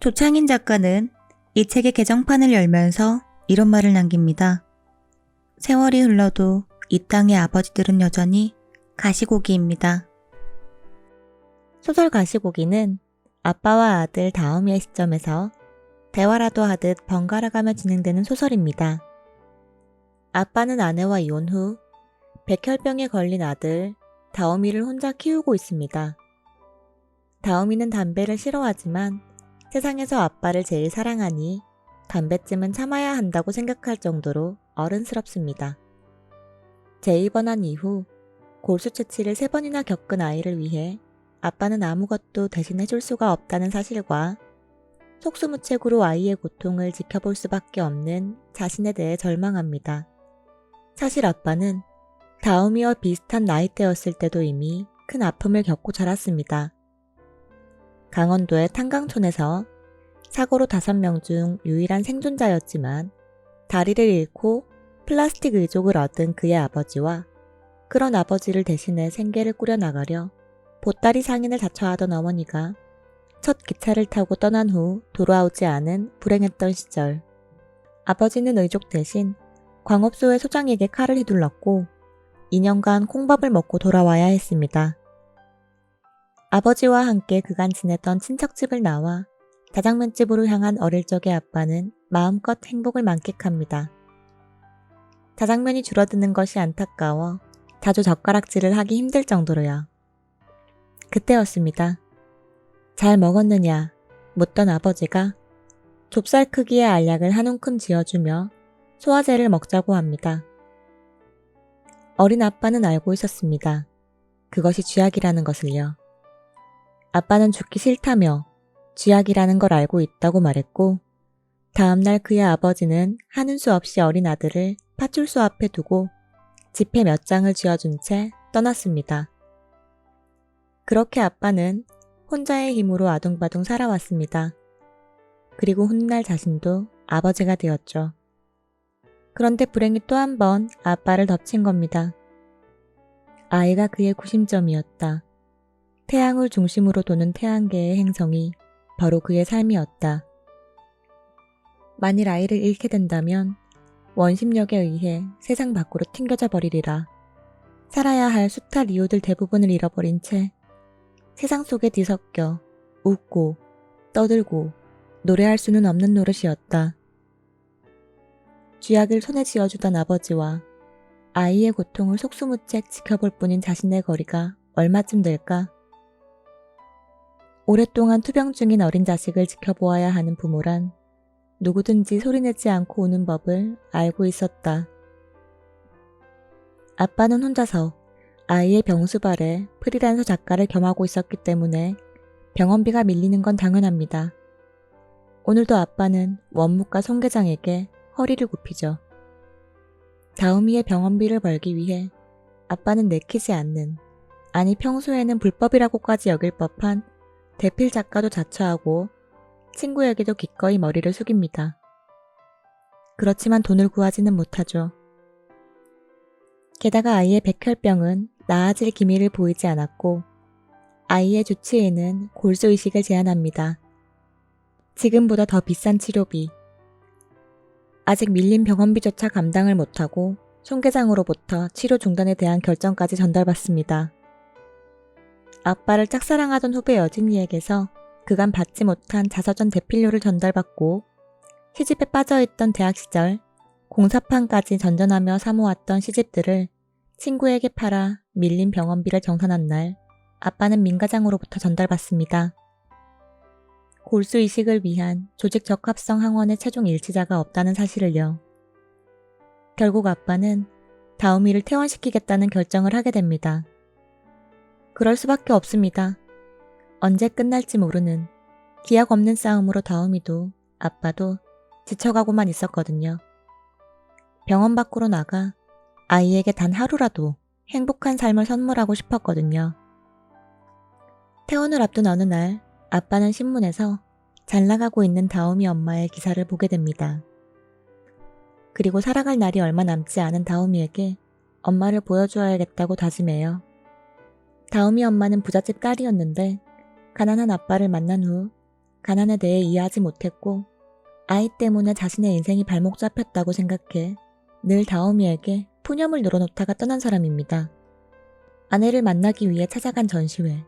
조창인 작가는 이 책의 개정판을 열면서 이런 말을 남깁니다. 세월이 흘러도 이 땅의 아버지들은 여전히 가시고기입니다. 소설 가시고기는 아빠와 아들 다음이의 시점에서 대화라도 하듯 번갈아가며 진행되는 소설입니다. 아빠는 아내와 이혼 후 백혈병에 걸린 아들 다오미를 혼자 키우고 있습니다. 다오미는 담배를 싫어하지만 세상에서 아빠를 제일 사랑하니 담배쯤은 참아야 한다고 생각할 정도로 어른스럽습니다. 재입원한 이후 골수 채취를 세 번이나 겪은 아이를 위해 아빠는 아무것도 대신 해줄 수가 없다는 사실과 속수무책으로 아이의 고통을 지켜볼 수밖에 없는 자신에 대해 절망합니다. 사실 아빠는 다음이와 비슷한 나이대였을 때도 이미 큰 아픔을 겪고 자랐습니다. 강원도의 탄강촌에서 사고로 다섯 명중 유일한 생존자였지만 다리를 잃고 플라스틱 의족을 얻은 그의 아버지와 그런 아버지를 대신해 생계를 꾸려나가려 보따리 상인을 자처하던 어머니가 첫 기차를 타고 떠난 후 돌아오지 않은 불행했던 시절. 아버지는 의족 대신 광업소의 소장에게 칼을 휘둘렀고 2년간 콩밥을 먹고 돌아와야 했습니다. 아버지와 함께 그간 지냈던 친척집을 나와 자장면집으로 향한 어릴 적의 아빠는 마음껏 행복을 만끽합니다. 자장면이 줄어드는 것이 안타까워 자주 젓가락질을 하기 힘들 정도로요. 그때였습니다. 잘 먹었느냐 묻던 아버지가 좁쌀 크기의 알약을 한 움큼 지어주며 소화제를 먹자고 합니다. 어린 아빠는 알고 있었습니다. 그것이 쥐약이라는 것을요. 아빠는 죽기 싫다며 쥐약이라는 걸 알고 있다고 말했고, 다음날 그의 아버지는 하는 수 없이 어린 아들을 파출소 앞에 두고 지폐 몇 장을 쥐어준 채 떠났습니다. 그렇게 아빠는 혼자의 힘으로 아둥바둥 살아왔습니다. 그리고 훗날 자신도 아버지가 되었죠. 그런데 불행이 또 한 번 아빠를 덮친 겁니다. 아이가 그의 구심점이었다. 태양을 중심으로 도는 태양계의 행성이 바로 그의 삶이었다. 만일 아이를 잃게 된다면 원심력에 의해 세상 밖으로 튕겨져 버리리라. 살아야 할 수탈 이유들 대부분을 잃어버린 채 세상 속에 뒤섞여 웃고 떠들고 노래할 수는 없는 노릇이었다. 쥐약을 손에 쥐어주던 아버지와 아이의 고통을 속수무책 지켜볼 뿐인 자신의 거리가 얼마쯤 될까? 오랫동안 투병 중인 어린 자식을 지켜보아야 하는 부모란 누구든지 소리내지 않고 우는 법을 알고 있었다. 아빠는 혼자서 아이의 병수발에 프리랜서 작가를 겸하고 있었기 때문에 병원비가 밀리는 건 당연합니다. 오늘도 아빠는 원무과 송계장에게 허리를 굽히죠. 다음이의 병원비를 벌기 위해 아빠는 내키지 않는, 아니 평소에는 불법이라고까지 여길 법한 대필 작가도 자처하고 친구에게도 기꺼이 머리를 숙입니다. 그렇지만 돈을 구하지는 못하죠. 게다가 아이의 백혈병은 나아질 기미를 보이지 않았고 아이의 주치의는 골수의식을 제안합니다. 지금보다 더 비싼 치료비. 아직 밀린 병원비조차 감당을 못하고 총계장으로부터 치료 중단에 대한 결정까지 전달받습니다. 아빠를 짝사랑하던 후배 여진이에게서 그간 받지 못한 자서전 대필료를 전달받고 시집에 빠져있던 대학 시절 공사판까지 전전하며 사모았던 시집들을 친구에게 팔아 밀린 병원비를 정산한 날 아빠는 민가장으로부터 전달받습니다. 골수 이식을 위한 조직 적합성 항원의 최종 일치자가 없다는 사실을요. 결국 아빠는 다우미를 퇴원시키겠다는 결정을 하게 됩니다. 그럴 수밖에 없습니다. 언제 끝날지 모르는 기약 없는 싸움으로 다우미도 아빠도 지쳐가고만 있었거든요. 병원 밖으로 나가 아이에게 단 하루라도 행복한 삶을 선물하고 싶었거든요. 퇴원을 앞둔 어느 날 아빠는 신문에서 잘 나가고 있는 다우미 엄마의 기사를 보게 됩니다. 그리고 살아갈 날이 얼마 남지 않은 다우미에게 엄마를 보여주어야겠다고 다짐해요. 다우미 엄마는 부잣집 딸이었는데 가난한 아빠를 만난 후 가난에 대해 이해하지 못했고 아이 때문에 자신의 인생이 발목 잡혔다고 생각해 늘 다오미에게 푸념을 늘어놓다가 떠난 사람입니다. 아내를 만나기 위해 찾아간 전시회.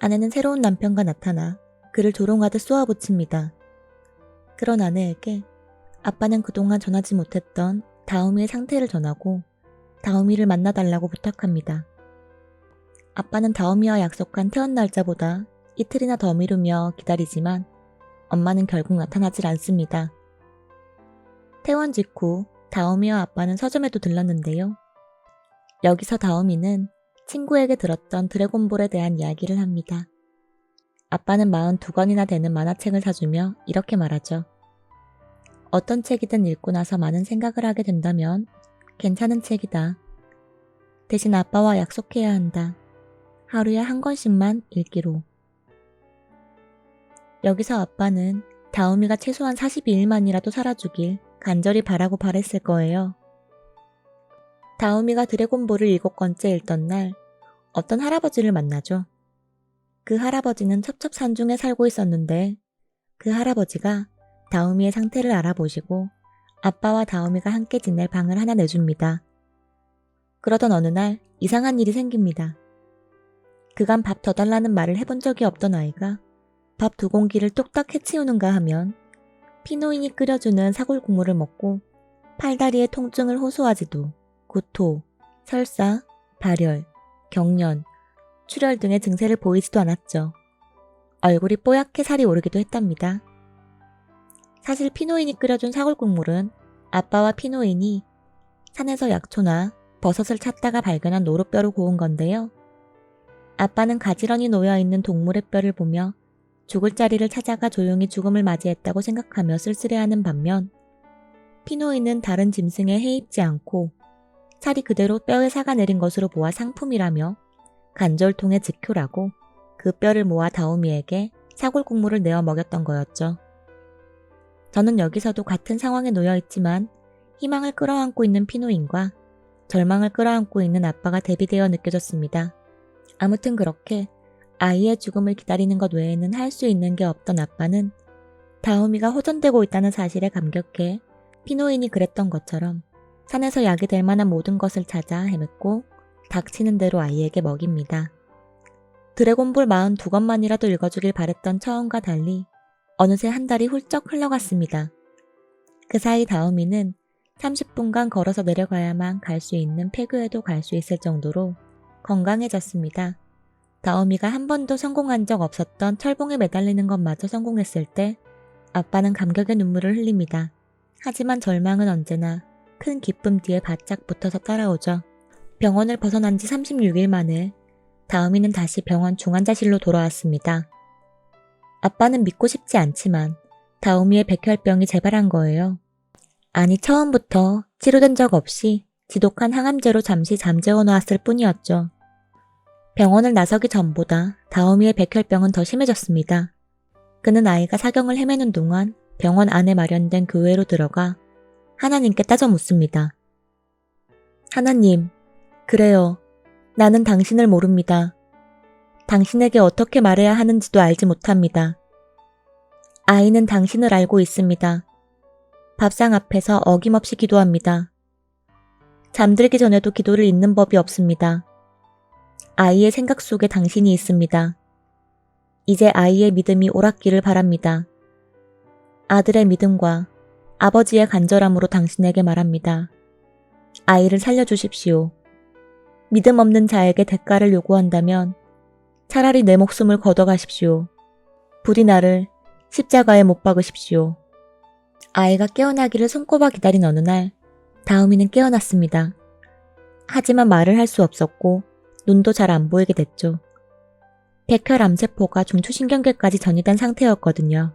아내는 새로운 남편과 나타나 그를 조롱하듯 쏘아붙입니다. 그런 아내에게 아빠는 그동안 전하지 못했던 다오미의 상태를 전하고 다오미를 만나달라고 부탁합니다. 아빠는 다오미와 약속한 퇴원 날짜보다 이틀이나 더 미루며 기다리지만 엄마는 결국 나타나질 않습니다. 퇴원 직후 다오미와 아빠는 서점에도 들렀는데요. 여기서 다오미는 친구에게 들었던 드래곤볼에 대한 이야기를 합니다. 아빠는 42권이나 되는 만화책을 사주며 이렇게 말하죠. 어떤 책이든 읽고 나서 많은 생각을 하게 된다면 괜찮은 책이다. 대신 아빠와 약속해야 한다. 하루에 한 권씩만 읽기로. 여기서 아빠는 다오미가 최소한 42일만이라도 살아주길 간절히 바라고 바랬을 거예요. 다오미가 드래곤볼을 일곱 번째 읽던 날 어떤 할아버지를 만나죠. 그 할아버지는 첩첩산중에 살고 있었는데 그 할아버지가 다오미의 상태를 알아보시고 아빠와 다오미가 함께 지낼 방을 하나 내줍니다. 그러던 어느 날 이상한 일이 생깁니다. 그간 밥 더 달라는 말을 해본 적이 없던 아이가 밥 두 공기를 뚝딱 해치우는가 하면 피노인이 끓여주는 사골 국물을 먹고 팔다리의 통증을 호소하지도 구토, 설사, 발열, 경련, 출혈 등의 증세를 보이지도 않았죠. 얼굴이 뽀얗게 살이 오르기도 했답니다. 사실 피노인이 끓여준 사골 국물은 아빠와 피노인이 산에서 약초나 버섯을 찾다가 발견한 노루뼈로 고운 건데요. 아빠는 가지런히 놓여있는 동물의 뼈를 보며 죽을 자리를 찾아가 조용히 죽음을 맞이했다고 생각하며 쓸쓸해하는 반면 피노이는 다른 짐승에 해입지 않고 살이 그대로 뼈에 사가 내린 것으로 보아 상품이라며 간절통의 직효라고 그 뼈를 모아 다오미에게 사골 국물을 내어 먹였던 거였죠. 저는 여기서도 같은 상황에 놓여 있지만 희망을 끌어안고 있는 피노인과 절망을 끌어안고 있는 아빠가 대비되어 느껴졌습니다. 아무튼 그렇게 아이의 죽음을 기다리는 것 외에는 할 수 있는 게 없던 아빠는 다오미가 호전되고 있다는 사실에 감격해 피노인이 그랬던 것처럼 산에서 약이 될 만한 모든 것을 찾아 헤맸고 닥치는 대로 아이에게 먹입니다. 드래곤볼 42권만이라도 읽어주길 바랬던 처음과 달리 어느새 한 달이 훌쩍 흘러갔습니다. 그 사이 다오미는 30분간 걸어서 내려가야만 갈 수 있는 폐교에도 갈 수 있을 정도로 건강해졌습니다. 다오미가 한 번도 성공한 적 없었던 철봉에 매달리는 것마저 성공했을 때 아빠는 감격의 눈물을 흘립니다. 하지만 절망은 언제나 큰 기쁨 뒤에 바짝 붙어서 따라오죠. 병원을 벗어난 지 36일 만에 다음이는 다시 병원 중환자실로 돌아왔습니다. 아빠는 믿고 싶지 않지만 다우미의 백혈병이 재발한 거예요. 아니 처음부터 치료된 적 없이 지독한 항암제로 잠시 잠재워 놓았을 뿐이었죠. 병원을 나서기 전보다 다우미의 백혈병은 더 심해졌습니다. 그는 아이가 사경을 헤매는 동안 병원 안에 마련된 교회로 들어가 하나님께 따져 묻습니다. 하나님, 그래요. 나는 당신을 모릅니다. 당신에게 어떻게 말해야 하는지도 알지 못합니다. 아이는 당신을 알고 있습니다. 밥상 앞에서 어김없이 기도합니다. 잠들기 전에도 기도를 잊는 법이 없습니다. 아이의 생각 속에 당신이 있습니다. 이제 아이의 믿음이 오락기를 바랍니다. 아들의 믿음과 아버지의 간절함으로 당신에게 말합니다. 아이를 살려주십시오. 믿음 없는 자에게 대가를 요구한다면 차라리 내 목숨을 걷어가십시오. 부디 나를 십자가에 못 박으십시오. 아이가 깨어나기를 손꼽아 기다린 어느 날, 다음이는 깨어났습니다. 하지만 말을 할 수 없었고, 눈도 잘 안 보이게 됐죠. 백혈 암세포가 중추신경계까지 전이된 상태였거든요.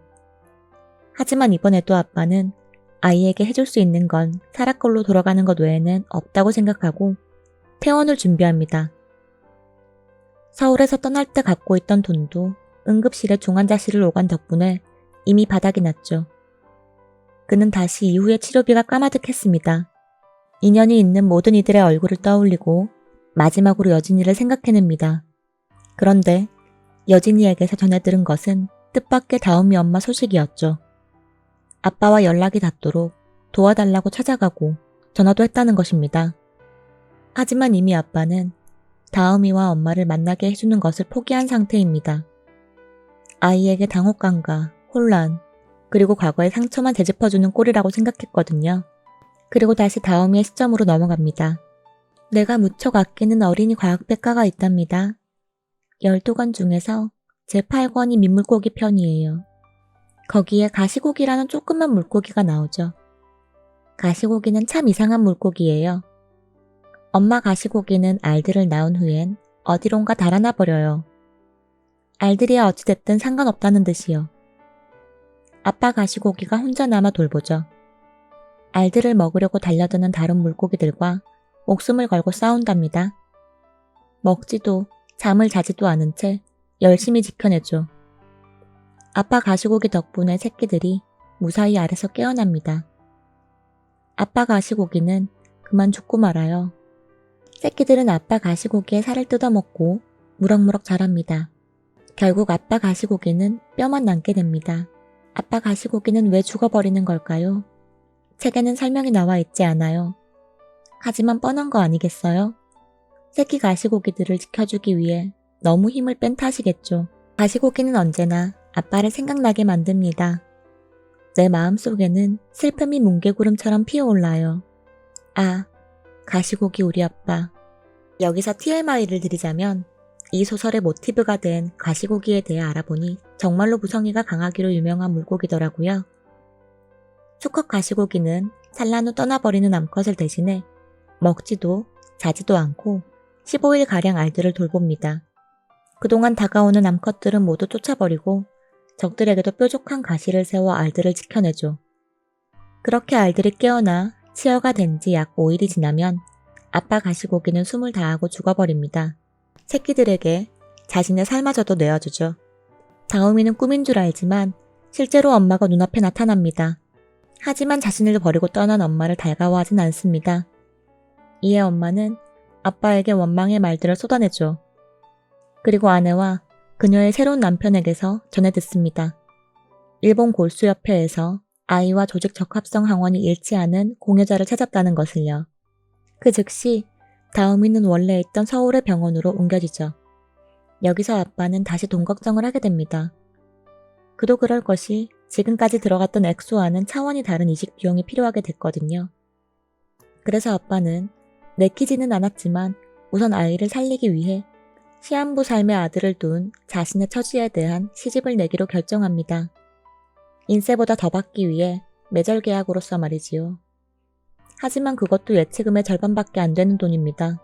하지만 이번에도 아빠는 아이에게 해줄 수 있는 건 사라골로 돌아가는 것 외에는 없다고 생각하고 퇴원을 준비합니다. 서울에서 떠날 때 갖고 있던 돈도 응급실에 중환자실을 오간 덕분에 이미 바닥이 났죠. 그는 다시 이후의 치료비가 까마득했습니다. 인연이 있는 모든 이들의 얼굴을 떠올리고 마지막으로 여진이를 생각해냅니다. 그런데 여진이에게서 전해 들은 것은 뜻밖의 다음이 엄마 소식이었죠. 아빠와 연락이 닿도록 도와달라고 찾아가고 전화도 했다는 것입니다. 하지만 이미 아빠는 다음이와 엄마를 만나게 해주는 것을 포기한 상태입니다. 아이에게 당혹감과 혼란, 그리고 과거의 상처만 되짚어주는 꼴이라고 생각했거든요. 그리고 다시 다음이의 시점으로 넘어갑니다. 내가 무척 아끼는 어린이 과학백과가 있답니다. 12권 중에서 제 8권이 민물고기 편이에요. 거기에 가시고기라는 조그만 물고기가 나오죠. 가시고기는 참 이상한 물고기예요. 엄마 가시고기는 알들을 낳은 후엔 어디론가 달아나 버려요. 알들이야 어찌됐든 상관없다는 듯이요. 아빠 가시고기가 혼자 남아 돌보죠. 알들을 먹으려고 달려드는 다른 물고기들과 목숨을 걸고 싸운답니다. 먹지도 잠을 자지도 않은 채 열심히 지켜내죠. 아빠 가시고기 덕분에 새끼들이 무사히 알에서 깨어납니다. 아빠 가시고기는 그만 죽고 말아요. 새끼들은 아빠 가시고기의 살을 뜯어먹고 무럭무럭 자랍니다. 결국 아빠 가시고기는 뼈만 남게 됩니다. 아빠 가시고기는 왜 죽어버리는 걸까요? 책에는 설명이 나와 있지 않아요. 하지만 뻔한 거 아니겠어요? 새끼 가시고기들을 지켜주기 위해 너무 힘을 뺀 탓이겠죠. 가시고기는 언제나 아빠를 생각나게 만듭니다. 내 마음속에는 슬픔이 뭉게구름처럼 피어올라요. 아, 가시고기 우리 아빠. 여기서 TMI를 드리자면 이 소설의 모티브가 된 가시고기에 대해 알아보니 정말로 무성의가 강하기로 유명한 물고기더라고요. 수컷 가시고기는 산란 후 떠나버리는 암컷을 대신해 먹지도 자지도 않고 15일가량 알들을 돌봅니다. 그동안 다가오는 암컷들은 모두 쫓아버리고 적들에게도 뾰족한 가시를 세워 알들을 지켜내죠. 그렇게 알들이 깨어나 치어가 된 지 약 5일이 지나면 아빠 가시고기는 숨을 다하고 죽어버립니다. 새끼들에게 자신의 삶마저도 내어주죠. 다음이는 꿈인 줄 알지만 실제로 엄마가 눈앞에 나타납니다. 하지만 자신을 버리고 떠난 엄마를 달가워하진 않습니다. 이에 엄마는 아빠에게 원망의 말들을 쏟아내죠. 그리고 아내와 그녀의 새로운 남편에게서 전해 듣습니다. 일본 골수협회에서 아이와 조직 적합성 항원이 일치하는 공여자를 찾았다는 것을요. 그 즉시 다음이는 원래 있던 서울의 병원으로 옮겨지죠. 여기서 아빠는 다시 돈 걱정을 하게 됩니다. 그도 그럴 것이 지금까지 들어갔던 액수와는 차원이 다른 이식 비용이 필요하게 됐거든요. 그래서 아빠는 내키지는 않았지만 우선 아이를 살리기 위해 시한부 삶의 아들을 둔 자신의 처지에 대한 시집을 내기로 결정합니다. 인세보다 더 받기 위해 매절 계약으로서 말이지요. 하지만 그것도 예치금의 절반밖에 안 되는 돈입니다.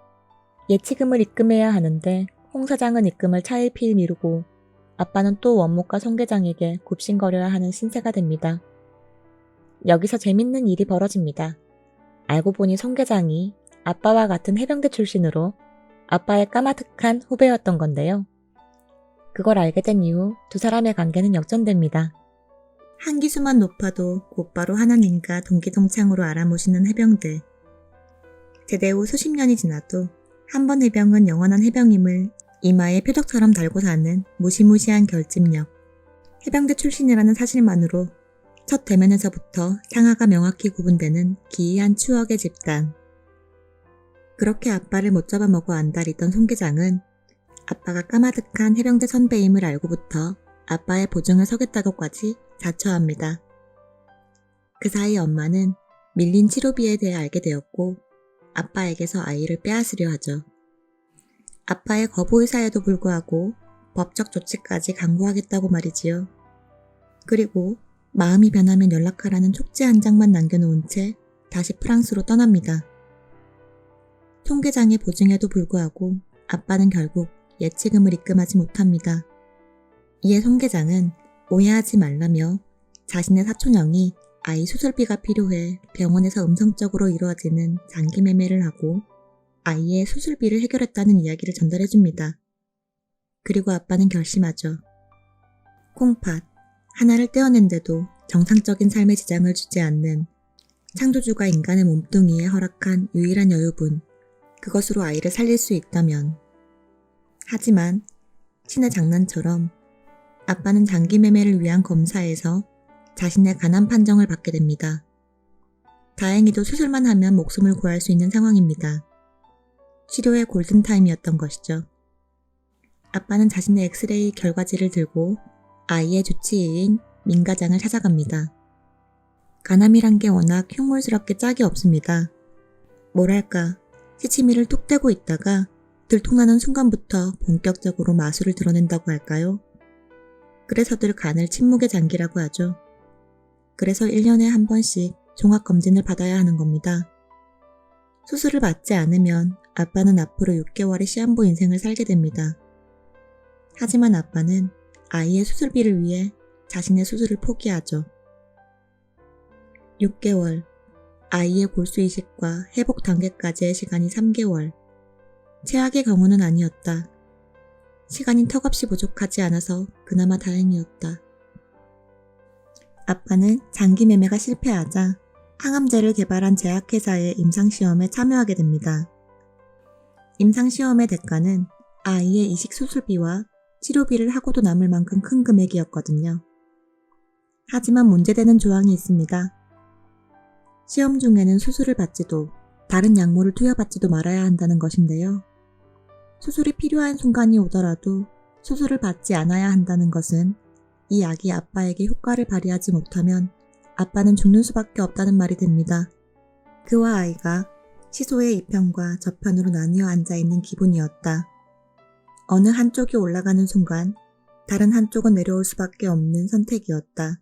예치금을 입금해야 하는데 홍 사장은 입금을 차일피일 미루고 아빠는 또 원목과 송 계장에게 굽신거려야 하는 신세가 됩니다. 여기서 재밌는 일이 벌어집니다. 알고 보니 송 계장이 아빠와 같은 해병대 출신으로 아빠의 까마득한 후배였던 건데요. 그걸 알게 된 이후 두 사람의 관계는 역전됩니다. 한 기수만 높아도 곧바로 하나님과 동기동창으로 알아모시는 해병들. 제대 후 수십 년이 지나도 한 번 해병은 영원한 해병임을 이마에 표적처럼 달고 사는 무시무시한 결집력. 해병대 출신이라는 사실만으로 첫 대면에서부터 상하가 명확히 구분되는 기이한 추억의 집단. 그렇게 아빠를 못 잡아먹어 안달이던 송계장은 아빠가 까마득한 해병대 선배임을 알고부터 아빠의 보증을 서겠다고까지 자처합니다. 그 사이 엄마는 밀린 치료비에 대해 알게 되었고 아빠에게서 아이를 빼앗으려 하죠. 아빠의 거부 의사에도 불구하고 법적 조치까지 강구하겠다고 말이지요. 그리고 마음이 변하면 연락하라는 촉지 한 장만 남겨놓은 채 다시 프랑스로 떠납니다. 통계장의 보증에도 불구하고 아빠는 결국 예치금을 입금하지 못합니다. 이에 송계장은 오해하지 말라며 자신의 사촌형이 아이 수술비가 필요해 병원에서 음성적으로 이루어지는 장기 매매를 하고 아이의 수술비를 해결했다는 이야기를 전달해줍니다. 그리고 아빠는 결심하죠. 콩팥, 하나를 떼어낸데도 정상적인 삶에 지장을 주지 않는 창조주가 인간의 몸뚱이에 허락한 유일한 여유분, 그것으로 아이를 살릴 수 있다면. 하지만 신의 장난처럼 아빠는 장기 매매를 위한 검사에서 자신의 가난 판정을 받게 됩니다. 다행히도 수술만 하면 목숨을 구할 수 있는 상황입니다. 치료의 골든타임이었던 것이죠. 아빠는 자신의 엑스레이 결과지를 들고 아이의 주치의인 민가장을 찾아갑니다. 가남이란 게 워낙 흉물스럽게 짝이 없습니다. 뭐랄까, 시치미를 뚝 떼고 있다가 들통나는 순간부터 본격적으로 마술을 드러낸다고 할까요? 그래서들 간을 침묵의 장기라고 하죠. 그래서 1년에 한 번씩 종합검진을 받아야 하는 겁니다. 수술을 받지 않으면 아빠는 앞으로 6개월의 시한부 인생을 살게 됩니다. 하지만 아빠는 아이의 수술비를 위해 자신의 수술을 포기하죠. 6개월, 아이의 골수 이식과 회복 단계까지의 시간이 3개월. 최악의 경우는 아니었다. 시간이 턱없이 부족하지 않아서 그나마 다행이었다. 아빠는 장기 매매가 실패하자 항암제를 개발한 제약회사의 임상시험에 참여하게 됩니다. 임상시험의 대가는 아이의 이식 수술비와 치료비를 하고도 남을 만큼 큰 금액이었거든요. 하지만 문제되는 조항이 있습니다. 시험 중에는 수술을 받지도 다른 약물을 투여받지도 말아야 한다는 것인데요. 수술이 필요한 순간이 오더라도 수술을 받지 않아야 한다는 것은 이 약이 아빠에게 효과를 발휘하지 못하면 아빠는 죽는 수밖에 없다는 말이 됩니다. 그와 아이가 시소의 이편과 저편으로 나뉘어 앉아 있는 기분이었다. 어느 한쪽이 올라가는 순간 다른 한쪽은 내려올 수밖에 없는 선택이었다.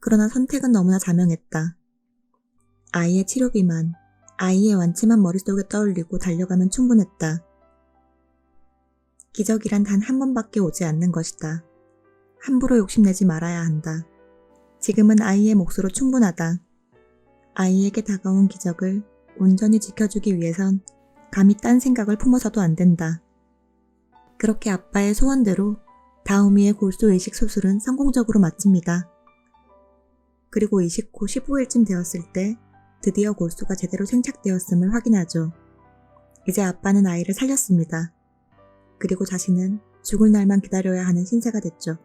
그러나 선택은 너무나 자명했다. 아이의 치료비만, 아이의 완치만 머릿속에 떠올리고 달려가면 충분했다. 기적이란 단 한 번밖에 오지 않는 것이다. 함부로 욕심내지 말아야 한다. 지금은 아이의 몫으로 충분하다. 아이에게 다가온 기적을 온전히 지켜주기 위해선 감히 딴 생각을 품어서도 안 된다. 그렇게 아빠의 소원대로 다우미의 골수 이식 수술은 성공적으로 마칩니다. 그리고 이식 후 15일쯤 되었을 때 드디어 골수가 제대로 생착되었음을 확인하죠. 이제 아빠는 아이를 살렸습니다. 그리고 자신은 죽을 날만 기다려야 하는 신세가 됐죠.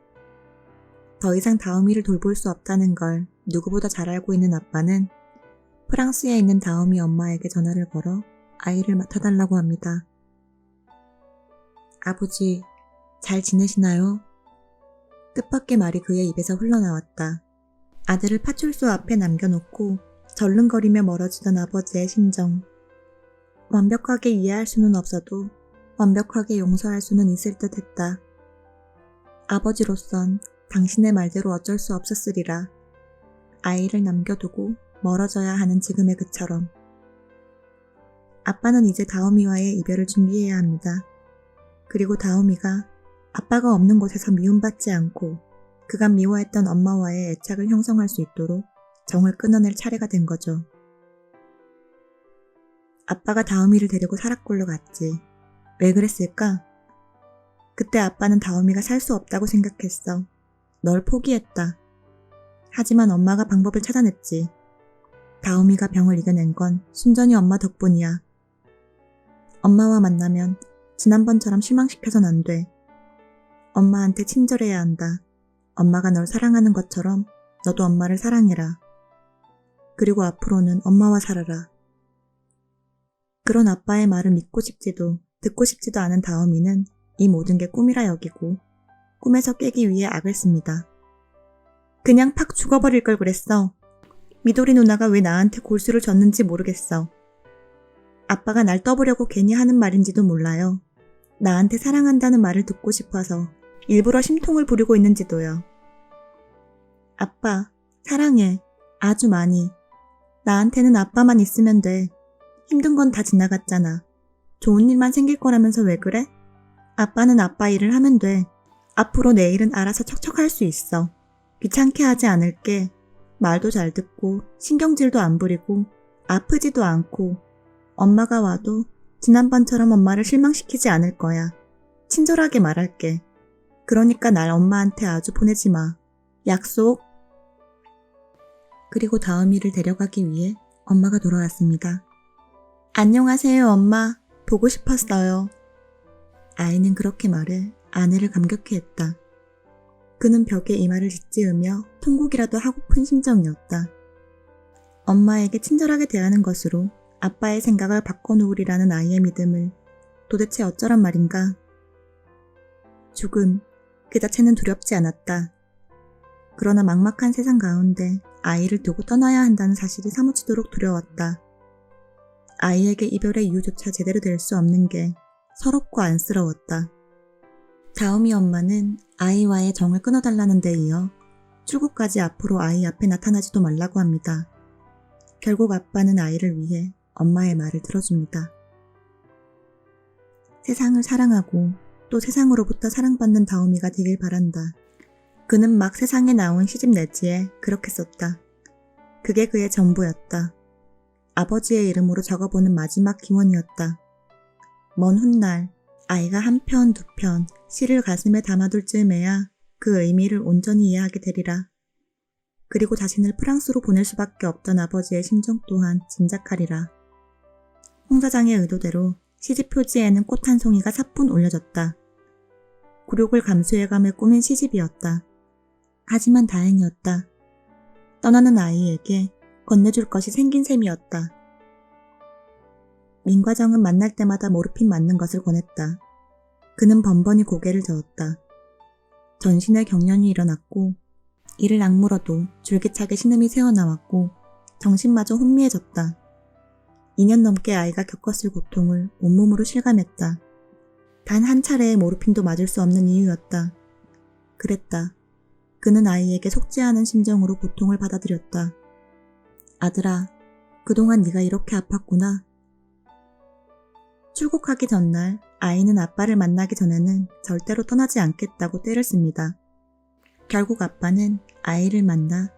더 이상 다우미를 돌볼 수 없다는 걸 누구보다 잘 알고 있는 아빠는 프랑스에 있는 다우미 엄마에게 전화를 걸어 아이를 맡아달라고 합니다. 아버지, 잘 지내시나요? 뜻밖의 말이 그의 입에서 흘러나왔다. 아들을 파출소 앞에 남겨놓고 절름거리며 멀어지던 아버지의 심정. 완벽하게 이해할 수는 없어도 완벽하게 용서할 수는 있을 듯 했다. 아버지로선 당신의 말대로 어쩔 수 없었으리라. 아이를 남겨두고 멀어져야 하는 지금의 그처럼. 아빠는 이제 다오미와의 이별을 준비해야 합니다. 그리고 다오미가 아빠가 없는 곳에서 미움받지 않고 그간 미워했던 엄마와의 애착을 형성할 수 있도록 정을 끊어낼 차례가 된 거죠. 아빠가 다오미를 데리고 사락골로 갔지. 왜 그랬을까? 그때 아빠는 다오미가 살 수 없다고 생각했어. 널 포기했다. 하지만 엄마가 방법을 찾아냈지. 다오미가 병을 이겨낸 건 순전히 엄마 덕분이야. 엄마와 만나면 지난번처럼 실망시켜선 안 돼. 엄마한테 친절해야 한다. 엄마가 널 사랑하는 것처럼 너도 엄마를 사랑해라. 그리고 앞으로는 엄마와 살아라. 그런 아빠의 말을 믿고 싶지도 듣고 싶지도 않은 다오미는 이 모든 게 꿈이라 여기고 꿈에서 깨기 위해 악을 씁니다. 그냥 팍 죽어버릴 걸 그랬어. 미도리 누나가 왜 나한테 골수를 줬는지 모르겠어. 아빠가 날 떠보려고 괜히 하는 말인지도 몰라요. 나한테 사랑한다는 말을 듣고 싶어서 일부러 심통을 부리고 있는지도요. 아빠, 사랑해. 아주 많이. 나한테는 아빠만 있으면 돼. 힘든 건 다 지나갔잖아. 좋은 일만 생길 거라면서 왜 그래? 아빠는 아빠 일을 하면 돼. 앞으로 내 일은 알아서 척척할 수 있어. 귀찮게 하지 않을게. 말도 잘 듣고 신경질도 안 부리고 아프지도 않고 엄마가 와도 지난번처럼 엄마를 실망시키지 않을 거야. 친절하게 말할게. 그러니까 날 엄마한테 아주 보내지 마. 약속. 그리고 다음이를 데려가기 위해 엄마가 돌아왔습니다. 안녕하세요, 엄마. 보고 싶었어요. 아이는 그렇게 말해 아내를 감격해 했다. 그는 벽에 이마를 짓지으며 통곡이라도 하고픈 심정이었다. 엄마에게 친절하게 대하는 것으로 아빠의 생각을 바꿔놓으리라는 아이의 믿음을 도대체 어쩌란 말인가? 죽음, 그 자체는 두렵지 않았다. 그러나 막막한 세상 가운데 아이를 두고 떠나야 한다는 사실이 사무치도록 두려웠다. 아이에게 이별의 이유조차 제대로 될 수 없는 게 서럽고 안쓰러웠다. 다음이 엄마는 아이와의 정을 끊어달라는 데 이어 출국까지 앞으로 아이 앞에 나타나지도 말라고 합니다. 결국 아빠는 아이를 위해 엄마의 말을 들어줍니다. 세상을 사랑하고 또 세상으로부터 사랑받는 다오미가 되길 바란다. 그는 막 세상에 나온 시집 내지에 그렇게 썼다. 그게 그의 전부였다. 아버지의 이름으로 적어보는 마지막 기원이었다. 먼 훗날 아이가 한 편, 두 편 시를 가슴에 담아둘 즈음에야 그 의미를 온전히 이해하게 되리라. 그리고 자신을 프랑스로 보낼 수밖에 없던 아버지의 심정 또한 짐작하리라. 홍 사장의 의도대로 시집 표지에는 꽃 한 송이가 사뿐 올려졌다. 굴욕을 감수해감에 꾸민 시집이었다. 하지만 다행이었다. 떠나는 아이에게 건네줄 것이 생긴 셈이었다. 민과정은 만날 때마다 모르핀 맞는 것을 권했다. 그는 번번이 고개를 저었다. 전신에 경련이 일어났고 이를 악물어도 줄기차게 신음이 새어나왔고 정신마저 혼미해졌다. 2년 넘게 아이가 겪었을 고통을 온몸으로 실감했다. 단 한 차례의 모르핀도 맞을 수 없는 이유였다. 그랬다. 그는 아이에게 않은 심정으로 고통을 받아들였다. 아들아, 그동안 네가 이렇게 아팠구나. 출국하기 전날 아이는 아빠를 만나기 전에는 절대로 떠나지 않겠다고 때를 씁니다. 결국 아빠는 아이를 만나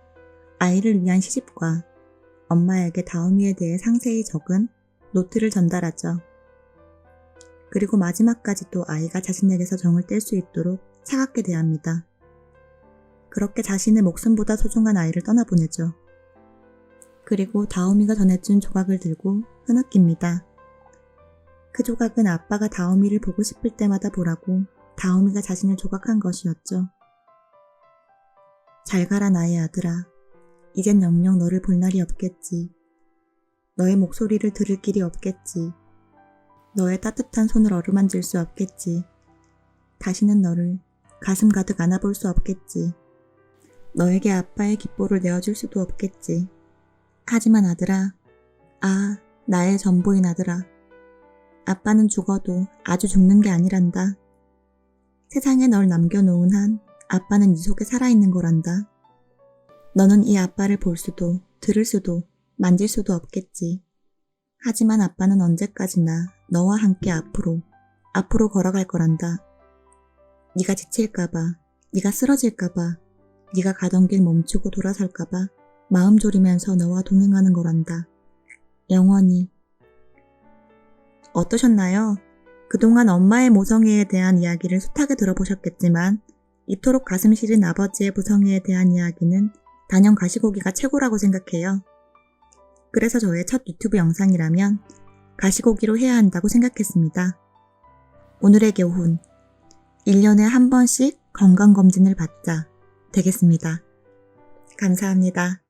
아이를 위한 시집과 엄마에게 다음이에 대해 상세히 적은 노트를 전달하죠. 그리고 마지막까지도 아이가 자신에게서 정을 뗄 수 있도록 차갑게 대합니다. 그렇게 자신의 목숨보다 소중한 아이를 떠나보내죠. 그리고 다오미가 전해준 조각을 들고 흐느낍니다. 그 조각은 아빠가 다오미를 보고 싶을 때마다 보라고 다오미가 자신을 조각한 것이었죠. 잘 가라 나의 아들아. 이젠 영영 너를 볼 날이 없겠지. 너의 목소리를 들을 길이 없겠지. 너의 따뜻한 손을 어루만질 수 없겠지. 다시는 너를 가슴 가득 안아볼 수 없겠지. 너에게 아빠의 기뽀를 내어줄 수도 없겠지. 하지만 아들아, 아, 나의 전부인 아들아. 아빠는 죽어도 아주 죽는 게 아니란다. 세상에 널 남겨놓은 한 아빠는 네 속에 살아있는 거란다. 너는 이 아빠를 볼 수도, 들을 수도, 만질 수도 없겠지. 하지만 아빠는 언제까지나 너와 함께 앞으로, 앞으로 걸어갈 거란다. 네가 지칠까봐, 네가 쓰러질까봐, 네가 가던 길 멈추고 돌아설까봐 마음 졸이면서 너와 동행하는 거란다. 영원히. 어떠셨나요? 그동안 엄마의 모성애에 대한 이야기를 숱하게 들어보셨겠지만 이토록 가슴 시린 아버지의 모성애에 대한 이야기는 단연 가시고기가 최고라고 생각해요. 그래서 저의 첫 유튜브 영상이라면 가시고기로 해야 한다고 생각했습니다. 오늘의 교훈. 1년에 한 번씩 건강검진을 받자. 되겠습니다. 감사합니다.